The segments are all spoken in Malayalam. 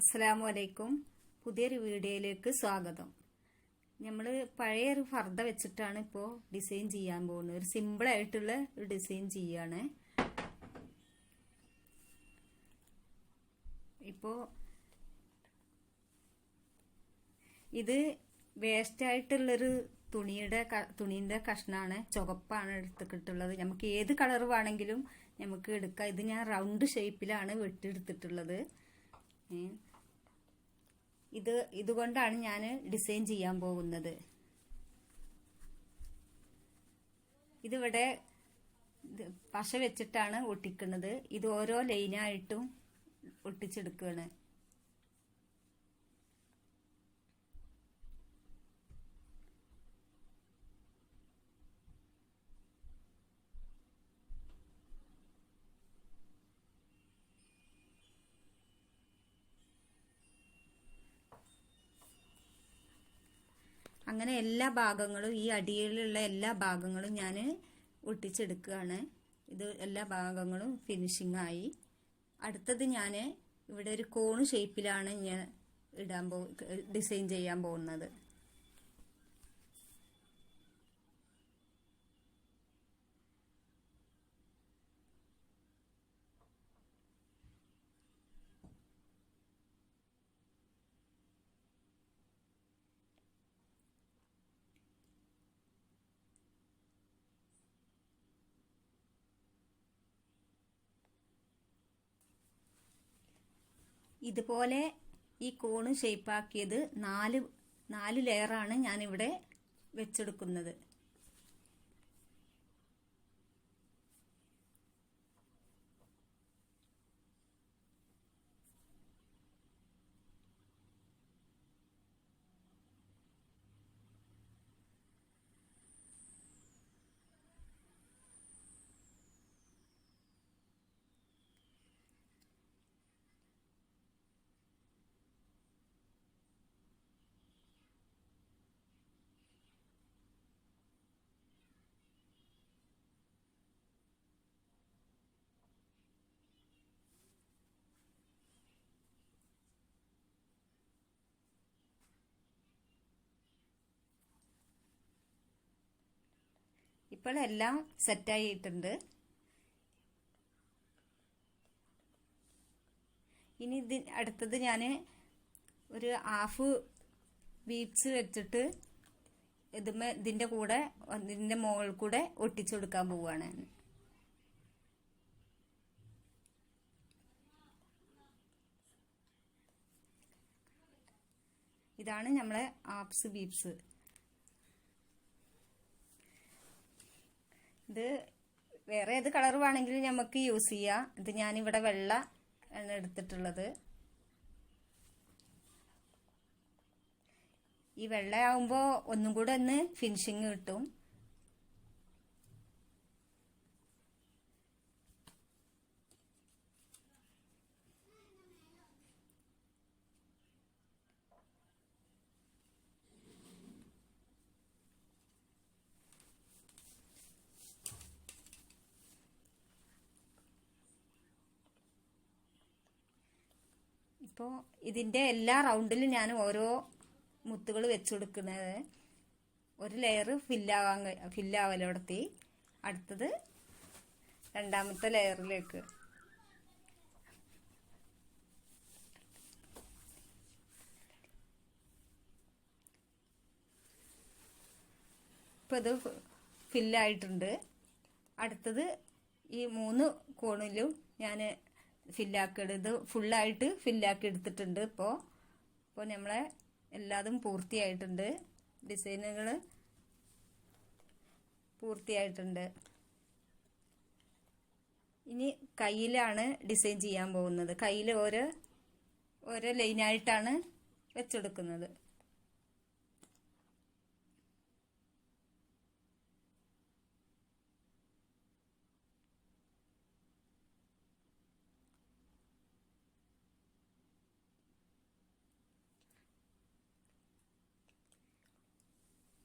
അസ്സലാമു അലൈക്കും പുതിയൊരു വീഡിയോയിലേക്ക് സ്വാഗതം. നമ്മൾ പഴയൊരു ഫർദ വെച്ചിട്ടാണ് ഇപ്പോൾ ഡിസൈൻ ചെയ്യാൻ പോകുന്നത്. ഒരു സിമ്പിളായിട്ടുള്ള ഒരു ഡിസൈൻ ചെയ്യാണ്. ഇപ്പോൾ ഇത് വേസ്റ്റായിട്ടുള്ളൊരു തുണിയുടെ തുണീന്റെ കഷ്ണമാണ് ചുവപ്പാണ് എടുത്തിട്ടുള്ളത്. നമുക്ക് ഏത് കളർ വേണമെങ്കിലും നമുക്ക് എടുക്കാം. ഇത് ഞാൻ റൗണ്ട് ഷേപ്പിലാണ് വെട്ടിയെടുത്തിട്ടുള്ളത്. ഇത് ഇതുകൊണ്ടാണ് ഞാൻ ഡിസൈൻ ചെയ്യാൻ പോകുന്നത്. ഇതിവിടെ പശ വെച്ചിട്ടാണ് ഒട്ടിക്കുന്നത്. ഇത് ഓരോ ലൈനായിട്ടും ഒട്ടിച്ചെടുക്കുകയാണ് അങ്ങനെ എല്ലാ ഭാഗങ്ങളും ഈ അടിയിലുള്ള എല്ലാ ഭാഗങ്ങളും ഞാൻ ഒട്ടിച്ചെടുക്കുകയാണ്. ഇത് എല്ലാ ഭാഗങ്ങളും ഫിനിഷിംഗ് ആയി. അടുത്തത് ഞാൻ ഇവിടെ ഒരു കോണ് ഷേപ്പിലാണ് ഞാൻ ഇടാൻ പോ ഡിസൈൻ ചെയ്യാൻ പോകുന്നത്. ഇതുപോലെ ഈ കോണ് ഷേപ്പാക്കിയത് നാല് നാല് ലെയറാണ് ഞാനിവിടെ വെച്ചെടുക്കുന്നത്. ഇപ്പോൾ എല്ലാം സെറ്റായിട്ടുണ്ട്. ഇനി ഇത് അടുത്തത് ഞാൻ ഒരു ഹാഫ് ബീഡ്സ് വെച്ചിട്ട് ഇതുമേ ഇതിന്റെ കൂടെ ഇതിന്റെ മുകളിൽ കൂടെ ഒട്ടിച്ചു കൊടുക്കാൻ പോവുകയാണ് ഇതാണ് നമ്മളെ ആപ്സ് ബീപ്സ് ഇത് വേറെ ഏത് കളർ വേണമെങ്കിലും നമുക്ക് യൂസ് ചെയ്യാം. ഇത് ഞാനിവിടെ വെള്ള ആണ് എടുത്തിട്ടുള്ളത്. ഈ വെള്ളയാവുമ്പോൾ ഒന്നും കൂടെ ഒന്ന് ഫിനിഷിങ് കിട്ടും. ഇപ്പോൾ ഇതിന്റെ എല്ലാ റൗണ്ടിലും ഞാൻ ഓരോ മുത്തുകൾ വെച്ചു കൊടുക്കുന്നത് ഒരു ലെയർ ഫില്ലാവാൻ ഫില്ലാവലോടത്തി അടുത്തത് രണ്ടാമത്തെ ലെയറിലേക്ക് ഇപ്പം ഇത് ഫില്ലായിട്ടുണ്ട് അടുത്തത് ഈ മൂന്ന് കോണിലും ഞാൻ ഫില്ലാക്കി ഇത് ഫുള്ളായിട്ട് ഫില്ലാക്കി എടുത്തിട്ടുണ്ട് ഇപ്പോൾ ഇപ്പോൾ നമ്മളെ എല്ലാതും പൂർത്തിയായിട്ടുണ്ട്. ഡിസൈനുകൾ പൂർത്തിയായിട്ടുണ്ട്. ഇനി കയ്യിലാണ് ഡിസൈൻ ചെയ്യാൻ പോകുന്നത്. കയ്യിൽ ഓരോ ഓരോ ലൈനായിട്ടാണ് വെച്ചെടുക്കുന്നത്.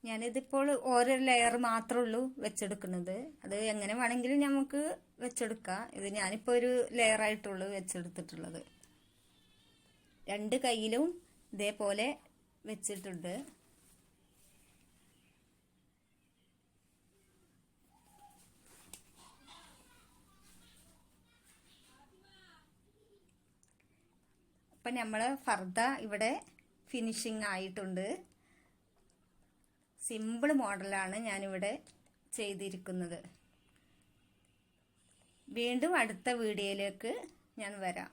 ഞാനിതിപ്പോൾ ഓരോ ലെയർ മാത്രമേ ഉള്ളൂ വെച്ചെടുക്കുന്നത്. അത് എങ്ങനെ വേണമെങ്കിലും നമുക്ക് വെച്ചെടുക്കാം. ഇത് ഞാനിപ്പോൾ ഒരു ലെയർ ആയിട്ടുള്ളൂ വെച്ചെടുത്തിട്ടുള്ളത്. രണ്ട് കയ്യിലും ഇതേപോലെ വെച്ചിട്ടുണ്ട്. അപ്പം നമ്മൾ ഫർദ ഇവിടെ ഫിനിഷിങ് ആയിട്ടുണ്ട്. സിമ്പിൾ മോഡലാണ് ഞാനിവിടെ ചെയ്തിരിക്കുന്നത്. വീണ്ടും അടുത്ത വീഡിയോയിലേക്ക് ഞാൻ വരാം.